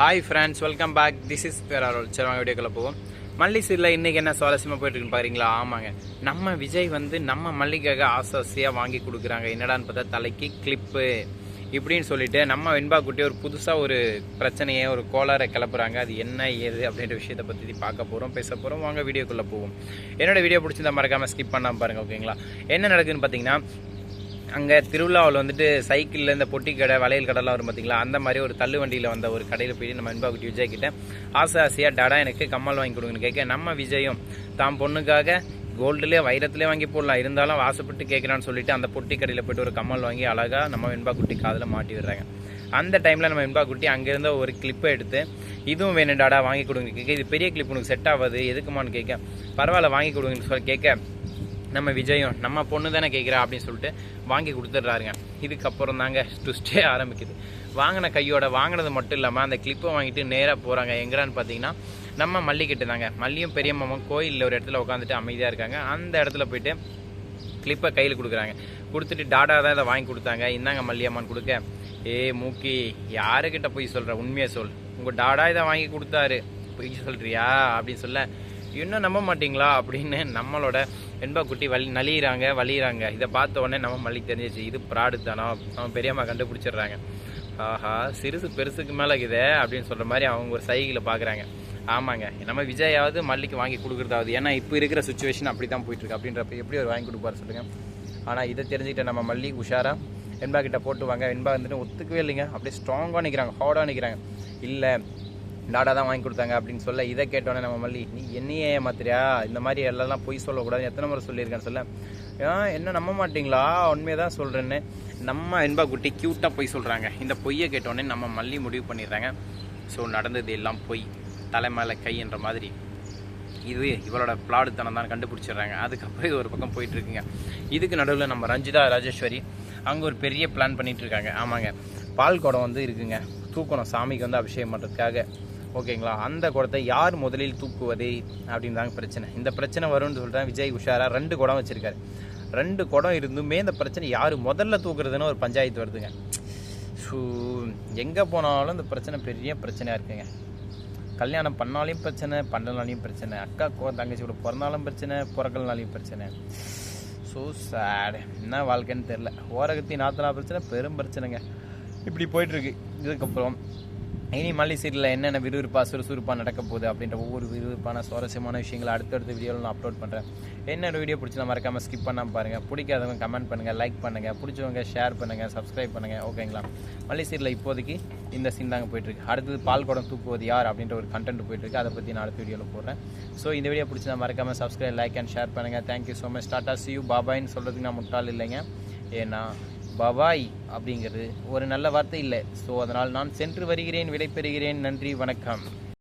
Hi friends welcome back this is பேராரோல் சரி வாங்க வீடியோக்குள்ள போவோம். மல்லி சீரில் இன்றைக்கி என்ன சுவாரஸ்யமாக போயிட்டுருக்குன்னு பாருங்களா ஆமாங்க. நம்ம விஜய் வந்து நம்ம மல்லிக்காக ஆசாசியாக வாங்கி கொடுக்குறாங்க. என்னடான்னு பார்த்தா தலைக்கு கிளிப்பு இப்படின்னு சொல்லிட்டு நம்ம வெண்பா குட்டி ஒரு புதுசாக ஒரு பிரச்சனையை ஒரு கோளாறை கிளப்புறாங்க. அது என்ன ஏது அப்படின்ற விஷயத்தை பற்றி பார்க்க போகிறோம் பேச போகிறோம் வாங்க வீடியோக்குள்ளே போவோம். என்னோட வீடியோ பிடிச்சிருந்தா மறக்காமல் ஸ்கிப் பண்ணாமல் பாருங்கள் ஓகேங்களா என்ன நடக்குதுன்னு பார்த்தீங்கன்னா அங்கே திருவிழாவில் வந்துட்டு சைக்கிளில் இந்த பொட்டி கடை வளையல் கடைலாம் வரும் பார்த்தீங்களா அந்த மாதிரி ஒரு தள்ளு வண்டியில் வந்த ஒரு கடையில் போயிட்டு நம்ம அன்பா குட்டி விஜய் கிட்ட ஆசை ஆசையாக டாடா எனக்கு கம்மல் வாங்கி கொடுங்கன்னு கேட்க நம்ம விஜயும் தாம் பொண்ணுக்காக கோல்டுலேயே வைரத்துலேயே வாங்கி போடலாம். இருந்தாலும் ஆசைப்பட்டு கேட்குறான்னு சொல்லிட்டு அந்த பொட்டி கடையில் போயிட்டு ஒரு கம்மல் வாங்கி அழகாக நம்ம வெண்பா குட்டி காதில் மாட்டி விடுறாங்க. அந்த டைமில் நம்ம வெண்பா குட்டி அங்கேருந்த ஒரு கிளிப்பை எடுத்து இதுவும் வேணும் டாடா வாங்கி கொடுங்க கேட்க இது பெரிய கிளிப் உனக்கு செட் ஆகாது எதுக்குமான்னு கேட்க பரவாயில்ல வாங்கி கொடுங்கன்னு சொல்லி கேட்க நம்ம விஜயம் நம்ம பொண்ணு தானே கேட்குறா அப்படின்னு சொல்லிட்டு வாங்கி கொடுத்துட்றாருங்க. இதுக்கப்புறம் தாங்க ட்விஸ்டே ஆரம்பிக்குது. வாங்கின கையோட வாங்கினது மட்டும் இல்லாமல் அந்த கிளிப்பை வாங்கிட்டு நேராக போகிறாங்க எங்கடான்னு பார்த்தீங்கன்னா நம்ம மல்லிக்கிட்ட தாங்க. மல்லியும் பெரியம்மாவும் கோயிலில் ஒரு இடத்துல உட்காந்துட்டு அமைதியாக இருக்காங்க. அந்த இடத்துல போயிட்டு கிளிப்பை கையில் கொடுக்குறாங்க. கொடுத்துட்டு டாடா தான் இதை வாங்கி கொடுத்தாங்க. இந்தாங்க மல்லியம்மான்னு கொடுக்க. ஏ மூக்கி யாருக்கிட்ட போய் சொல்கிற உண்மையை சொல். உங்கள் டாடா இதை வாங்கி கொடுத்தாரு. பொய் சொல்கிறியா அப்படின்னு சொல்ல இன்னும் நம்ப மாட்டீங்களா அப்படின்னு நம்மளோட வெண்பா குட்டி வலி நலியிறாங்க வலியிறாங்க. இதை பார்த்த உடனே நம்ம மல்லிக்கு தெரிஞ்சிச்சு இது ப்ராடு தானோ? அவன் பெரியம்மா கண்டுபிடிச்சிடுறாங்க. ஆஹா சிறுசு பெருசுக்கு மேலே இதே அப்படின்னு சொல்கிற மாதிரி அவங்க ஒரு சைகிளை பார்க்குறாங்க ஆமாங்க நம்ம விஜயாவது மல்லிக்கு வாங்கி கொடுக்குறதாவது. ஏன்னா இப்போ இருக்கிற சுச்சுவேஷன் அப்படி தான் போயிட்டுருக்கு. அப்படின்றப்ப எப்படி ஒரு வாங்கி கொடுப்பாரு சொல்லுங்கள் ஆனால் இதை தெரிஞ்சுக்கிட்ட நம்ம மல்லி உஷாரா வெண்பா கிட்ட போட்டு வாங்க. வெண்பா வந்துட்டு ஒத்துக்கவே இல்லைங்க. அப்படியே ஸ்ட்ராங்காக நிற்கிறாங்க ஹார்டாக நிற்கிறாங்க இல்லை டாடா தான் வாங்கி கொடுத்தாங்க அப்படின்னு சொல்ல இதை கேட்டோன்னே நம்ம மல்லி நீ என்னையே ஏமாத்திரியா இந்த மாதிரி எல்லாம் பொய் சொல்லக்கூடாது. எத்தனை முறை சொல்லியிருக்கேன்னு சொல்ல. ஏன் என்ன நம்ப மாட்டீங்களா? உண்மையை தான் சொல்கிறேன்னு நம்ம என்பா குட்டி க்யூட்டாக பொய் சொல்கிறாங்க இந்த பொய்யை கேட்டோடனே நம்ம மல்லி முடிவு பண்ணிடுறாங்க. ஸோ நடந்தது எல்லாம் பொய். தலை மேலே கை என்ற மாதிரி. இது இவளோட பிளாடுத்தனம் தான் கண்டுபிடிச்சிடுறாங்க. அதுக்கப்புறம் இது ஒரு பக்கம் போயிட்டுருக்குங்க. இதுக்கு நடுவில் நம்ம ரஞ்சிதா ராஜேஸ்வரி அங்கே ஒரு பெரிய பிளான் பண்ணிகிட்ருக்காங்க இருக்காங்க ஆமாங்க. பால் குடம் வந்து இருக்குங்க. தூக்கணும் சாமிக்கு வந்து அபிஷேகம் பண்ணுறதுக்காக ஓகேங்களா? அந்த குடத்தை யார் முதலில் தூக்குவது? அப்படின்னு தாங்க பிரச்சனை. இந்த பிரச்சனை வரும்னு சொல்கிறேன் விஜய் உஷாரா. ரெண்டு குடம் வச்சுருக்காரு. ரெண்டு குடம் இருந்துமே இந்த பிரச்சனை யார் முதல்ல தூக்குறதுன்னு ஒரு பஞ்சாயத்து வருதுங்க. ஸோ எங்கே போனாலும் இந்த பிரச்சனை பெரிய பிரச்சனையாக இருக்குங்க. கல்யாணம் பண்ணாலையும் பிரச்சனை பண்ணலாலையும் பிரச்சனை. அக்கா தங்கச்சி கூட பிறந்தாலும் பிரச்சனை பிறக்கலனாலையும் பிரச்சனை. ஸோ சேடு என்ன வாழ்க்கைன்னு தெரில ஓரகத்தி நாத்தனா பிரச்சனை பெரும் பிரச்சனைங்க. இப்படி போயிட்டுருக்கு இதுக்கப்புறம் இனி மல்லி சீரியலில் என்னென்ன விறுவிறுப்பாக சுறுசுறுப்பாக நடக்க போகுது அப்படின்ற ஒவ்வொரு விறுவிறுப்பான சுவாரஸ்யமான விஷயங்களை அடுத்தடுத்த வீடியோவில் நான் அப்லோட் பண்ணுறேன் என்னோட வீடியோ பிடிச்சா மறக்காமல் ஸ்கிப் பண்ணாமல் பாருங்கள் பிடிக்காதவங்க கமெண்ட் பண்ணுங்கள் லைக் பண்ணுங்கள் பிடிச்சவங்க ஷேர் பண்ணுங்கள் சப்ஸ்கிரைப் பண்ணுங்கள் ஓகேங்களா மல்லி சீரியலில் இப்போதைக்கு இந்த சீன் தாங்க போயிட்டுருக்கு. அடுத்தது பால் குடம் தூக்குவது யார் அப்படின்ற ஒரு கண்டென்ட் போயிட்டுருக்கு. அதை பற்றி நான் அடுத்த வீடியோவில் போடுறேன். ஸோ இந்த வீடியோ பிடிச்சா மறக்காமல் சப்ஸ்கிரைப் லைக் அண்ட் ஷேர் பண்ணுங்கள் thank you so much tata see you பாபாய்னு சொல்கிறதுக்கு நான் முட்டாள் இல்லைங்க. ஏன்னா பபாய் அப்படிங்கிறது ஒரு நல்ல வார்த்தை இல்லை. ஸோ அதனால் நான் சென்று வருகிறேன் விடை பெறுகிறேன் நன்றி வணக்கம்.